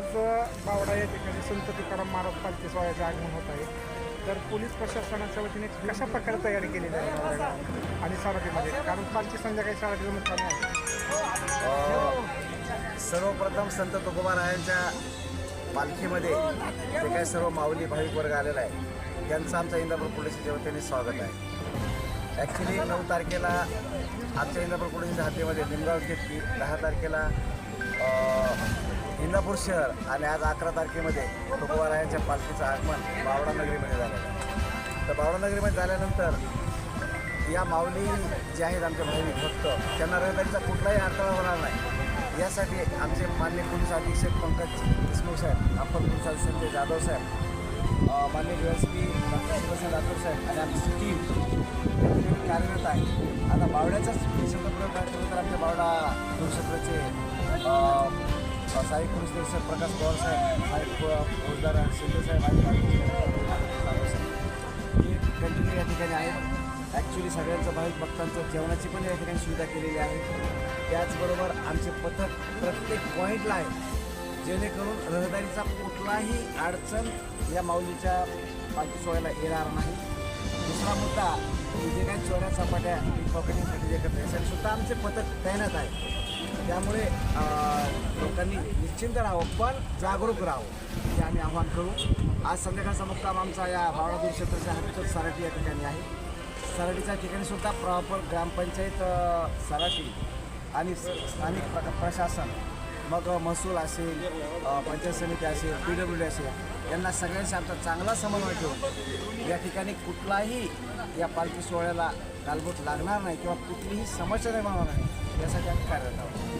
आज बावडा या ठिकाणी संत तुकाराम महाराज पालखी सोहळ्याचे आगमन होत आहे. तर पोलीस प्रशासनाच्या वतीने कशा प्रकारे तयारी केलेली आहे आणि सारथीमध्ये? कारण पालखी संध्याकाळी सराटीला मुक्कामी आहे. सर्वप्रथम संत तुकोबारायांच्या पालखीमध्ये जे काही सर्व माऊली भाविक वर्ग आलेला आहे त्यांचं आमच्या इंदापूर पोलिसच्या वतीने स्वागत आहे. ॲक्च्युली नऊ तारखेला आमच्या इंदापूर पोलिसच्या हातीमध्ये निमगाव घेतली दहा तारखेला इंदापूर शहर आणि आज अकरा तारखेमध्ये तुकोबारायांच्या पालखीचं आगमन बावडा नगरीमध्ये झालं. तर बावडा नगरीमध्ये झाल्यानंतर या माऊली जे आहेत आमच्या भाविक भक्त त्यांना रहदारीचा कुठलाही अडथळा होणार नाही. यासाठी आमचे मान्य पोलीस अधीक्षक पंकज देशमुख साहेब अप्पर पोलीस अधीक्षक जाधव साहेब मान्य D S P doctor Shivsena Rathod साहेब आणि आमची टीम कार्यरत आहे. आता बावड्याचाच शब्दप्रयोग करायचं तर आमच्या बावडा कुरुक्षेत्राचे सहाय्यक साईब कृष्ण सर प्रकाश पवार साहेब साहेब फौजदार शिंदे साहेब आणि हे कंटिन्यू या ठिकाणी आहेत. ॲक्च्युली सगळ्यांचं भाविक भक्तांचं जेवणाची पण या ठिकाणी सुविधा केलेली आहे. त्याचबरोबर आमचे पथक प्रत्येक पॉईंटला आहे. जेणेकरून रहदारीचा कुठलाही अडचण या माऊलीच्या पालखी सोहळ्याला येणार नाही. दुसरा मुद्दा की जे काही चोऱ्या चपाट्या पकडण्यासाठी जे करत यासाठी सुद्धा आमचे पथक तैनात आहे त्यामुळे लोकांनी निश्चिंत राहावं पण जागरूक राहावं हे आम्ही आव्हान करू. आज संध्याकाळचा मुक्काम आमचा या बावळादूर क्षेत्राच्या हद्दीत सराटी या ठिकाणी आहे. सराटीच्या ठिकाणी सुद्धा प्रॉपर ग्रामपंचायत सराटी आणि स- स्थानिक प्र प्रशासन मग महसूल असेल पंचायत समिती असेल पी डब्ल्यू डी असेल यांना सगळ्यांशी आमचा चांगला समन्वय ठेवून या ठिकाणी कुठलाही या पालखी सोहळ्याला गालबोट लागणार नाही किंवा कुठलीही समस्या निर्माण होणार नाही यासाठी आम्ही कार्यरत आहोत.